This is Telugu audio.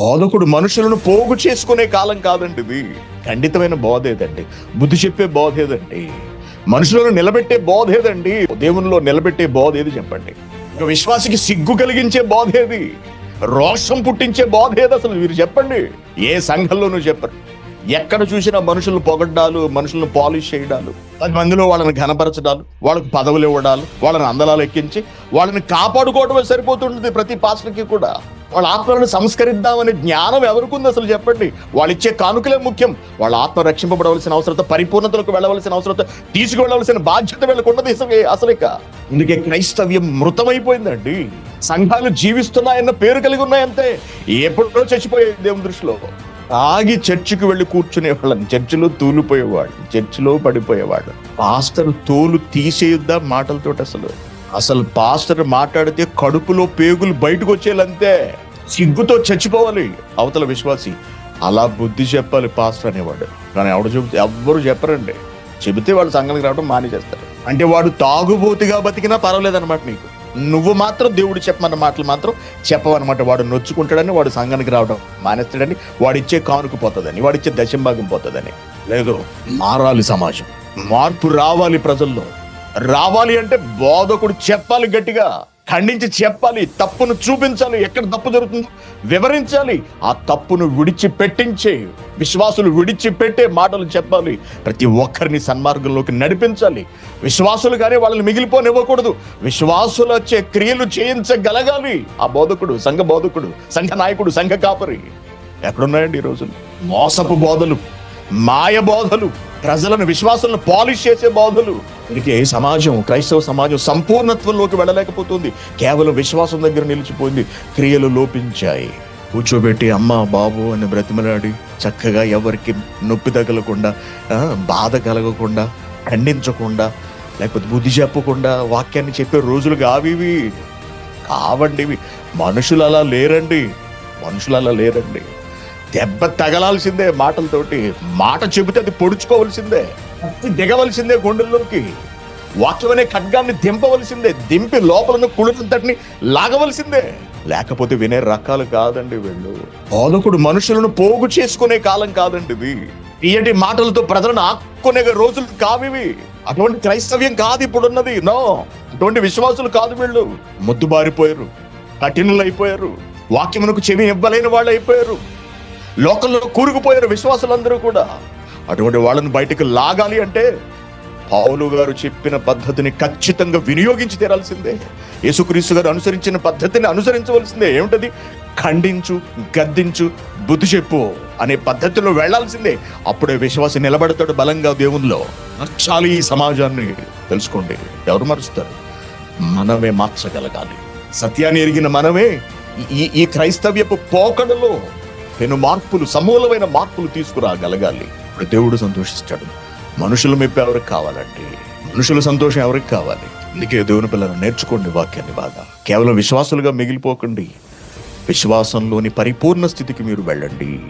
బోధకుడు మనుషులను పోగు చేసుకునే కాలం కాదండి ఇది. ఖండితమైన బోధ ఏదండి? బుద్ధి చెప్పే బోధ ఏదండి? మనుషులను నిలబెట్టే బోధ ఏదండి? దేవునిలో నిలబెట్టే బోధ ఏది చెప్పండి? ఒక విశ్వాసికి సిగ్గు కలిగించే బోధ ఏది? రోషం పుట్టించే బోధ ఏది అసలు మీరు చెప్పండి? ఏ సంఘంలోనూ చెప్పరు. ఎక్కడ చూసినా మనుషులను పొగడ్డాలు మనుషులను పాలిష్ చేయడాలు పది మందిలో వాళ్ళని ఘనపరచడాలు వాళ్ళకి పదవులు ఇవ్వడాలు వాళ్ళని అందలాలు ఎక్కించి వాళ్ళని కాపాడుకోవడమే సరిపోతుంటుంది ప్రతి పాస్టర్కి కూడా. వాళ్ళ ఆత్మలను సంస్కరిద్దామనే జ్ఞానం ఎవరికి ఉంది అసలు చెప్పండి? వాళ్ళు ఇచ్చే కానుకలే ముఖ్యం. వాళ్ళ ఆత్మ రక్షింపబడవలసిన అవసరత పరిపూర్ణతలకు వెళ్ళవలసిన అవసరత తీసుకువెళ్ళవలసిన బాధ్యత వీళ్ళకున్నది అసలు ఇక. అందుకే క్రైస్తవ్యం మృతమైపోయిందండి. సంఘాలు జీవిస్తున్నాయన్న పేరు కలిగి ఉన్నాయంతే. ఎప్పుడో చచ్చిపోయాయి దేవుని దృష్టిలో. ఆగి చర్చికి వెళ్ళి కూర్చునే వాళ్ళని చర్చిలో తూలిపోయేవాడు చర్చిలో పడిపోయేవాడు. పాస్టర్ తోలు తీసేయుద్దా మాటలతోటి అసలు? అసలు పాస్టర్ మాట్లాడితే కడుపులో పేగులు బయటకు వచ్చేయాలంతే. సిగ్గుతో చచ్చిపోవాలి. అవతల విశ్వాసి అలా బుద్ధి చెప్పాలి పాస్టర్ అనేవాడు. కానీ ఎవడు చెబితే ఎవ్వరు చెప్పరండి. చెబితే వాళ్ళు సంఘానికి రావడం మానేసేస్తారు. అంటే వాడు తాగుబోతుగా బతికినా పర్వాలేదన్నమాట నీకు. నువ్వు మాత్రం దేవుడు చెప్పమన్న మాటలు మాత్రం చెప్పవన్నమాట. వాడు నొచ్చుకుంటాడని వాడు సంఘానికి రావడం మానేస్తాడని వాడిచ్చే కానుక పోతుందని వాడిచ్చే దశంభాగం పోతుందని. లేదు మారాలి సమాజం. మార్పు రావాలి ప్రజల్లో. రావాలి అంటే బోధకుడు చెప్పాలి గట్టిగా. ఖండించి చెప్పాలి. తప్పును చూపించాలి. ఎక్కడ తప్పు జరుగుతుందో వివరించాలి. ఆ తప్పును విడిచి పెట్టించే విశ్వాసులు విడిచి పెట్టే మాటలు చెప్పాలి. ప్రతి ఒక్కరిని సన్మార్గంలోకి నడిపించాలి. విశ్వాసులు కానీ వాళ్ళని మిగిలిపోనివ్వకూడదు. విశ్వాసులు వచ్చే క్రియలు చేయించగలగాలి. ఆ బోధకుడు సంఘ బోధకుడు సంఘ నాయకుడు సంఘ కాపరి. ఎక్కడున్నాయండి ఈ రోజులు? మోసపు బోధలు మాయ బోధలు. ప్రజలను విశ్వాసాలను పాలిష్ చేసే బోధలు. అందుకే సమాజం క్రైస్తవ సమాజం సంపూర్ణత్వంలోకి వెళ్ళలేకపోతుంది. కేవలం విశ్వాసం దగ్గర నిలిచిపోయింది. క్రియలు లోపించాయి. కూర్చోబెట్టి అమ్మ బాబు అని బ్రతిమలాడి చక్కగా ఎవరికి నొప్పి తగలకుండా బాధ కలగకుండా ఖండించకుండా లేకపోతే బుద్ధి చెప్పకుండా వాక్యాన్ని చెప్పే రోజులు కావివి. కావండివి. మనుషులు అలా లేరండి. మనుషులు అలా లేరండి. దెబ్బ తగలాల్సిందే మాటలతోటి. మాట చెబితే అది పొడుచుకోవలసిందే. దిగవలసిందే గుండెల్లోకి. వాక్యం అనే ఖడ్గాన్ని దింపవలసిందే. దింపి లోపలను కుళ్ళంతటిని లాగవలసిందే. లేకపోతే వినే రకాలు కాదండి వీళ్ళు. బోధకుడు మనుషులను పోగు చేసుకునే కాలం కాదండి ఇది. ఇయటి మాటలతో ప్రజలను ఆక్కునే రోజులు కావివి. అటువంటి క్రైస్తవ్యం కాదు ఇప్పుడున్నది. నో అటువంటి విశ్వాసులు కాదు వీళ్ళు. ముద్దుబారిపోయారు కఠినులు అయిపోయారు వాక్యమునకు చెవి ఇవ్వలేని వాళ్ళు అయిపోయారు లోకంలో కూరుకుపోయిన విశ్వాసులందరూ కూడా అటువంటి వాళ్ళని బయటకు లాగాలి అంటే పావులు గారు చెప్పిన పద్ధతిని ఖచ్చితంగా వినియోగించి తీరాల్సిందే. యేసుక్రీస్తు గారు అనుసరించిన పద్ధతిని అనుసరించవలసిందే. ఏమిటది? ఖండించు గద్దించు బుద్ధి చెప్పు అనే పద్ధతిలో వెళ్ళాల్సిందే. అప్పుడే విశ్వాసం నిలబడతాడు బలంగా దేవునిలో. మార్చాలి ఈ సమాజాన్ని. తెలుసుకోండి ఎవరు మరుస్తారు? మనమే మార్చగలగాలి. సత్యాన్ని ఎరిగిన మనమే ఈ ఈ క్రైస్తవ్యపు పోకడలో నేను మార్పులు సమూలమైన మార్పులు తీసుకురాగలగాలి. ఇప్పుడు దేవుడు సంతోషిస్తాడు. మనుషులు మెప్పు ఎవరికి కావాలండి? మనుషుల సంతోషం ఎవరికి కావాలి? అందుకే దేవుని పిల్లలు నేర్చుకోండి వాక్యాన్ని బాగా. కేవలం విశ్వాసులుగా మిగిలిపోకండి. విశ్వాసంలోని పరిపూర్ణ స్థితికి మీరు వెళ్ళండి.